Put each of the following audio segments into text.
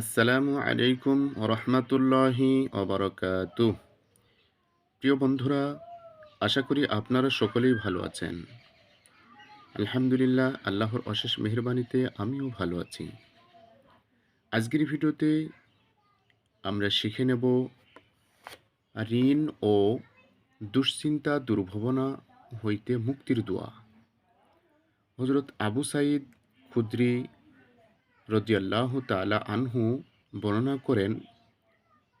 আসসালামু আলাইকুম রহমতুল্লাহি অবরকাত প্রিয় বন্ধুরা, আশা করি আপনারা সকলেই ভালো আছেন। আলহামদুলিল্লাহ, আল্লাহর অশেষ মেহরবানিতে আমিও ভালো আছি। আজকের ভিডিওতে আমরা শিখে নেব ঋণ ও দুশ্চিন্তা দুর্ভাবনা হইতে মুক্তির দোয়া। হজরত আবু সাইদ খুদ্রি রদিয়াল্লাহ তালা আনহু বর্ণনা করেন,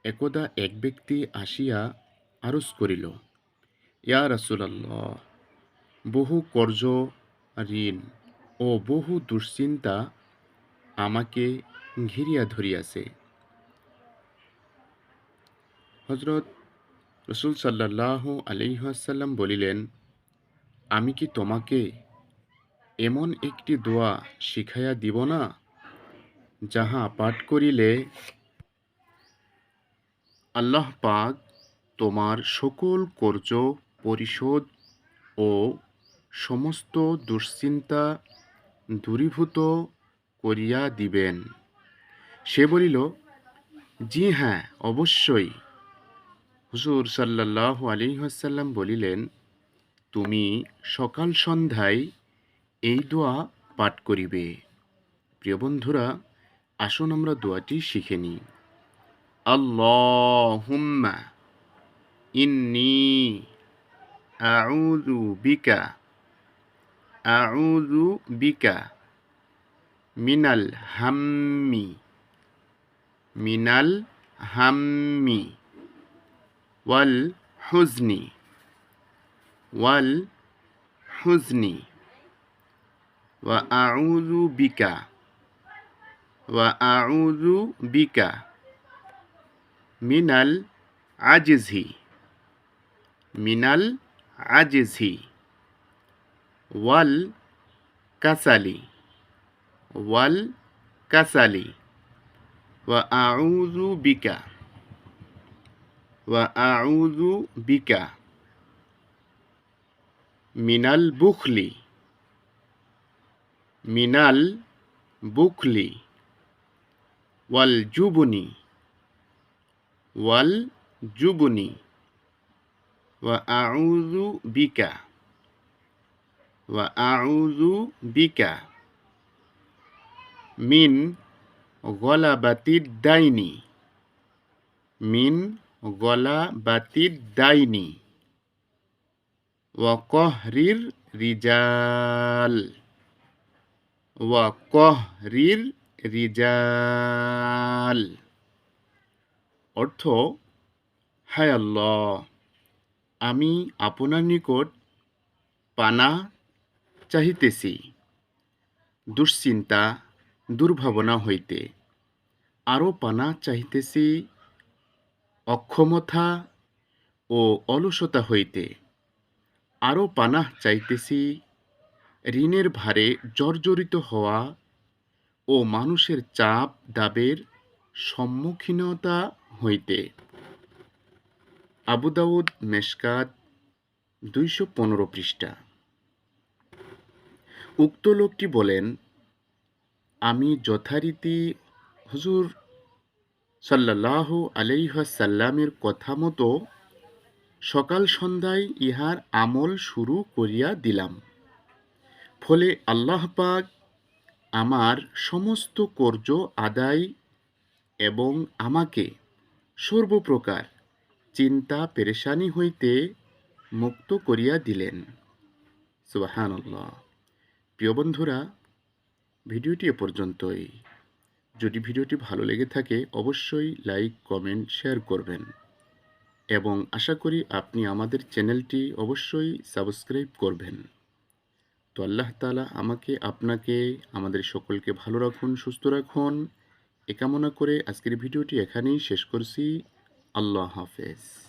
একদা এক ব্যক্তি আসিয়া আরজ করিল, ইয়া রাসুলাল্লাহ, বহু কর্জ ঋণ ও বহু দুশ্চিন্তা আমাকে ঘিরিয়া ধরিয়াছে। হজরত রসুল সাল্লাহ আলিহাসাল্লাম বলিলেন, আমি কি তোমাকে এমন একটি দোয়া শিখাইয়া দিব না? যাহা পাঠ করিলে আল্লাহ পাক তোমার সকল কর্য, পরিশোধ ও সমস্ত দুশ্চিন্তা দূরীভূত করিয়া দিবেন। সে বলিল, জি হ্যাঁ অবশ্যই। হুজুর সাল্লাহ আলিহাসাল্লাম বলিলেন, তুমি সকাল সন্ধ্যায় এই দোয়া পাঠ করিবে। প্রিয় বন্ধুরা আসুন আমরা দোয়াটি শিখে নিই। আল্লাহুম্মা ইন্নি আউযু বিকা আউযু বিকা মিনাল হাম্মি মিনাল হাম্মি ওয়াল হুজনি ওয়াল হুজনি, ওয়া আউযু বিকা। ওয়া আউযু বিকা মিনাল আজিজি মিনাল আজিজি ওয়াল কাসালি ওয়াল কাসালি ওয়া আউযু বিকা ওয়া আউযু বিকা মিনাল বুখলি মিনাল বুখলি ওয়াল জুবনি। ওয়াল জুবনি। ওয়া আউযু বিকা। ওয়া আউযু বিকা। মিন গলাবাতির দাইনি। মিন গলাবাতির দাইনি। ওয়া কহরির রিজাল। ওয়া কহরির রিজাল। অর্থ, হায় আল্লাহ, আমি আপনার নিকট পানা চাহিতেছি, দুশ্চিন্তা, দুর্ভাবনা হইতে। আরও পানা চাহিতেছি, অক্ষমতা ও অলসতা হইতে। আরও পানা চাইতেছি ঋণের ভারে জর্জরিত হওয়া ও মানুষের চাপ দাবের সম্মুখীনতা হইতে। আবু দাউদ মেশকাত দুইশো পনেরো পৃষ্ঠা। উক্ত লোকটি বলেন, আমি যথারীতি হুজুর সাল্লাহ আলাইহাসাল্লামের কথা মতো সকাল সন্ধ্যায় ইহার আমল শুরু করিয়া দিলাম। ফলে আল্লাহ পাক আমার সমস্ত কর্য আদায় এবং আমাকে সর্বপ্রকার চিন্তা পেরেশানি হইতে মুক্ত করিয়া দিলেন। সুবাহান্লাহ প্রিয় বন্ধুরা, ভিডিওটি এ পর্যন্তই। যদি ভিডিওটি ভালো লেগে থাকে, অবশ্যই লাইক, কমেন্ট, শেয়ার করবেন। এবং আশা করি আপনি আমাদের চ্যানেলটি অবশ্যই সাবস্ক্রাইব করবেন। তো আল্লাহ তালা আমাকে, আপনাকে, আমাদের সকলকে ভালো রাখুন, সুস্থ রাখুন। এ কামনা করে আজকের ভিডিওটি এখানেই শেষ করছি। আল্লাহ হাফেজ।